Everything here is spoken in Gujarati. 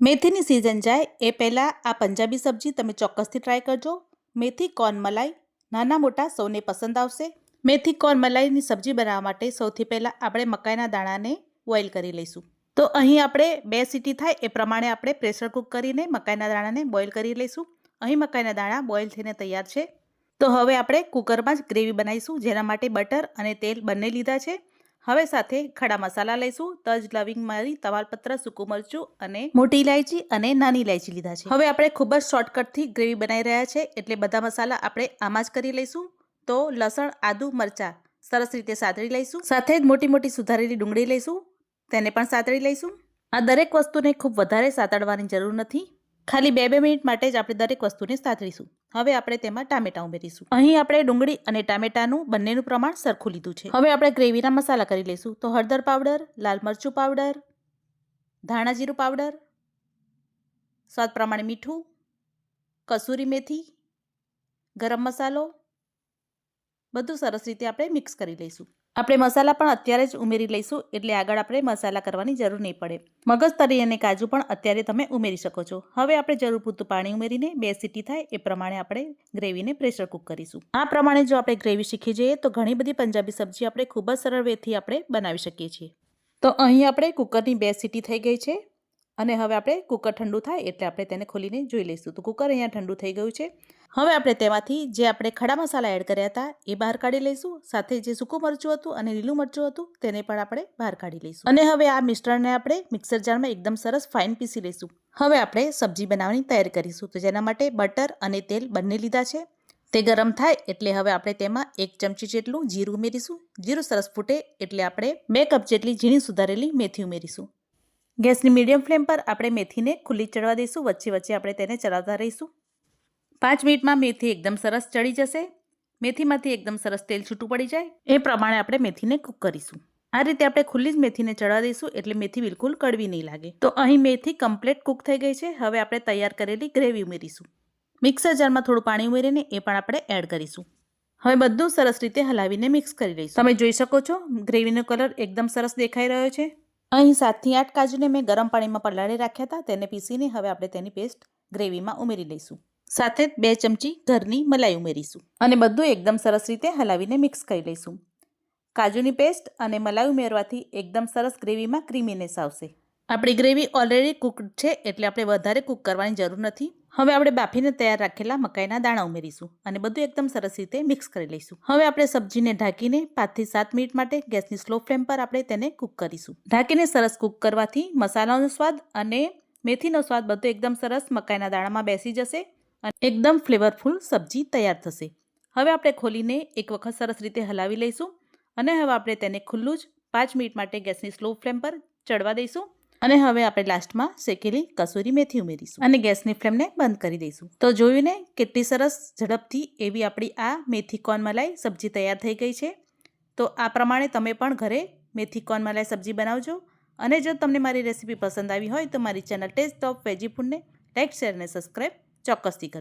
મેથીની સિઝન જાય એ પહેલાં આ પંજાબી સબ્જી તમે ચોક્કસથી ટ્રાય કરજો. મેથી કોર્ન મલાઈ. નાના મોટા સૌને પસંદ આવશે. મેથી કોર્ન મલાઈની સબ્જી બનાવવા માટે સૌથી પહેલાં આપણે મકાઈના દાણાને બોઇલ કરી લઈશું. તો અહીં આપણે બે સીટી થાય એ પ્રમાણે આપણે પ્રેશર કુક કરીને મકાઈના દાણાને બોઇલ કરી લઈશું. અહીં મકાઈના દાણા બોઇલ થઈને તૈયાર છે. તો હવે આપણે કુકરમાં જ ગ્રેવી બનાવીશું, જેના માટે બટર અને તેલ બંને લીધા છે. હવે સાથે ખડા મસાલા લઈશું તજ લવિંગ મારી તવાલપત્ર સૂકું મરચું અને મોટી ઇલાયચી અને નાની ઇલાયચી લીધા છે. હવે આપણે ખૂબ જ શોર્ટકટથી ગ્રેવી બનાવી રહ્યા છે એટલે બધા મસાલા આપણે આમાં જ કરી લઈશું. તો લસણ આદુ મરચાં સરસ રીતે સાતળી લઈશું. સાથે જ મોટી મોટી સુધારેલી ડુંગળી લઈશું તેને પણ સાતળી લઈશું. આ દરેક વસ્તુને ખૂબ વધારે સાતળવાની જરૂર નથી. ખાલી બે બે મિનિટ માટે જ આપણે દરેક વસ્તુને સાતરીશું. હવે આપણે તેમાં ટામેટા ઉમેરીશું. અહીં આપણે ડુંગળી અને ટામેટાનું બંનેનું પ્રમાણ સરખું લીધું છે. હવે આપણે ગ્રેવીના મસાલા કરી લઈશું. તો હળદર પાવડર, લાલ મરચું પાવડર, ધાણા જીરું પાવડર, સ્વાદ પ્રમાણે મીઠું, કસૂરી મેથી, ગરમ મસાલો, બધું સરસ રીતે આપણે મિક્સ કરી લઈશું. આપણે મસાલા પણ અત્યારે જ ઉમેરી લઈશું, એટલે આગળ આપણે મસાલા કરવાની જરૂર નહીં પડે. મગજ તરી અને કાજુ પણ અત્યારે તમે ઉમેરી શકો છો. હવે આપણે જરૂર પૂરતું પાણી ઉમેરીને બે સીટી થાય એ પ્રમાણે આપણે ગ્રેવીને પ્રેશર કુક કરીશું. આ પ્રમાણે જો આપણે ગ્રેવી શીખી જઈએ તો ઘણી બધી પંજાબી સબ્જી આપણે ખૂબ જ સરળ વેથી આપણે બનાવી શકીએ છીએ. તો અહીં આપણે કુકરની બે સીટી થઈ ગઈ છે અને હવે આપણે કુકર ઠંડુ થાય એટલે આપણે તેને ખોલીને જોઈ લઈશું. તો કુકર અહીંયા ઠંડુ થઈ ગયું છે. હવે આપણે તેમાંથી જે આપણે ખડા મસાલા એડ કર્યા હતા, એ બહાર કાઢી લઈશું. સાથે જે સૂકું મરચું હતું અને લીલું મરચું હતું, તેને પણ આપણે બહાર કાઢી લઈશું. અને હવે આ મિશ્રણને આપણે મિક્સર જારમાં એકદમ સરસ ફાઇન પીસી લઈશું. હવે આપણે સબ્જી બનાવવાની તૈયાર કરીશું. તો જેના માટે બટર અને તેલ બંને લીધા છે. તે ગરમ થાય એટલે હવે આપણે તેમાં એક ચમચી જેટલું જીરું ઉમેરીશું. જીરું સરસ ફૂટે એટલે આપણે બે કપ જેટલી ઝીણી સુધારેલી મેથી ઉમેરીશું. ગેસની મીડિયમ ફ્લેમ પર આપણે મેથીને ખુલ્લી ચડવા દઈશું. વચ્ચે વચ્ચે આપણે તેને ચલાવતા રહીશું. પાંચ મિનિટમાં મેથી એકદમ સરસ ચડી જશે. મેથીમાંથી એકદમ સરસ તેલ છૂટું પડી જાય. એ પ્રમાણે આપણે મેથીને કૂક કરીશું. આ રીતે આપણે ખુલ્લી જ મેથીને ચડવા દઈશું એટલે મેથી બિલકુલ કડવી નહીં લાગે. તો અહીં મેથી કમ્પ્લીટ કૂક થઈ ગઈ છે. હવે આપણે તૈયાર કરેલી ગ્રેવી ઉમેરીશું. મિક્સર જારમાં થોડું પાણી ઉમેરીને એ પણ આપણે એડ કરીશું. હવે બધું સરસ રીતે હલાવીને મિક્સ કરી લઈશું. તમે જોઈ શકો છો, ગ્રેવીનો કલર એકદમ સરસ દેખાઈ રહ્યો છે. અહીં સાતથી આઠ કાજુને મેં ગરમ પાણીમાં પલાળી રાખ્યા હતા. તેને પીસીને હવે આપણે તેની પેસ્ટ ગ્રેવીમાં ઉમેરી લઈશું. સાથે બે ચમચી ઘરની મલાઈ ઉમેરીશું અને બધું એકદમ સરસ રીતે હલાવીને મિક્સ કરી લઈશું. કાજુની પેસ્ટ અને મલાઈ ઉમેરવાથી એકદમ સરસ ગ્રેવીમાં ક્રીમીનેસ આવશે. આપણી ગ્રેવી ઓલરેડી કુકડ છે એટલે આપણે વધારે કૂક કરવાની જરૂર નથી. હવે આપણે બાફીને તૈયાર રાખેલા મકાઈના દાણા ઉમેરીશું અને બધું એકદમ સરસ રીતે મિક્સ કરી લઈશું. હવે આપણે સબ્જીને ઢાંકીને પાંચથી સાત મિનિટ માટે ગેસની સ્લો ફ્લેમ પર આપણે તેને કૂક કરીશું. ઢાંકીને સરસ કૂક કરવાથી મસાલાનો સ્વાદ અને મેથીનો સ્વાદ બધો એકદમ સરસ મકાઈના દાણામાં બેસી જશે. અને એકદમ ફ્લેવરફુલ સબ્જી તૈયાર થશે. હવે આપણે ખોલીને એક વખત સરસ રીતે હલાવી લઈશું અને હવે આપણે તેને ખુલ્લું જ પાંચ મિનિટ માટે ગેસની સ્લો ફ્લેમ પર ચડવા દઈશું અને હવે આપણે લાસ્ટમાં શેકેલી કસૂરી મેથી ઉમેરીશું અને ગેસની ફ્લેમને બંધ કરી દઈશું. તો જોયું ને, કેટલી સરસ ઝડપથી એવી આપણી આ મેથી કોર્ન મલાઈ સબ્જી તૈયાર થઈ ગઈ છે. તો આ પ્રમાણે તમે પણ ઘરે મેથી કોર્ન મલાઈ સબ્જી બનાવજો અને જો તમને મારી રેસીપી પસંદ આવી હોય તો મારી ચેનલ ટેસ્ટ ઓફ વેજી ફૂડને લાઇક શેર અને સબસ્ક્રાઈબ ચોક્કસથી કરજો.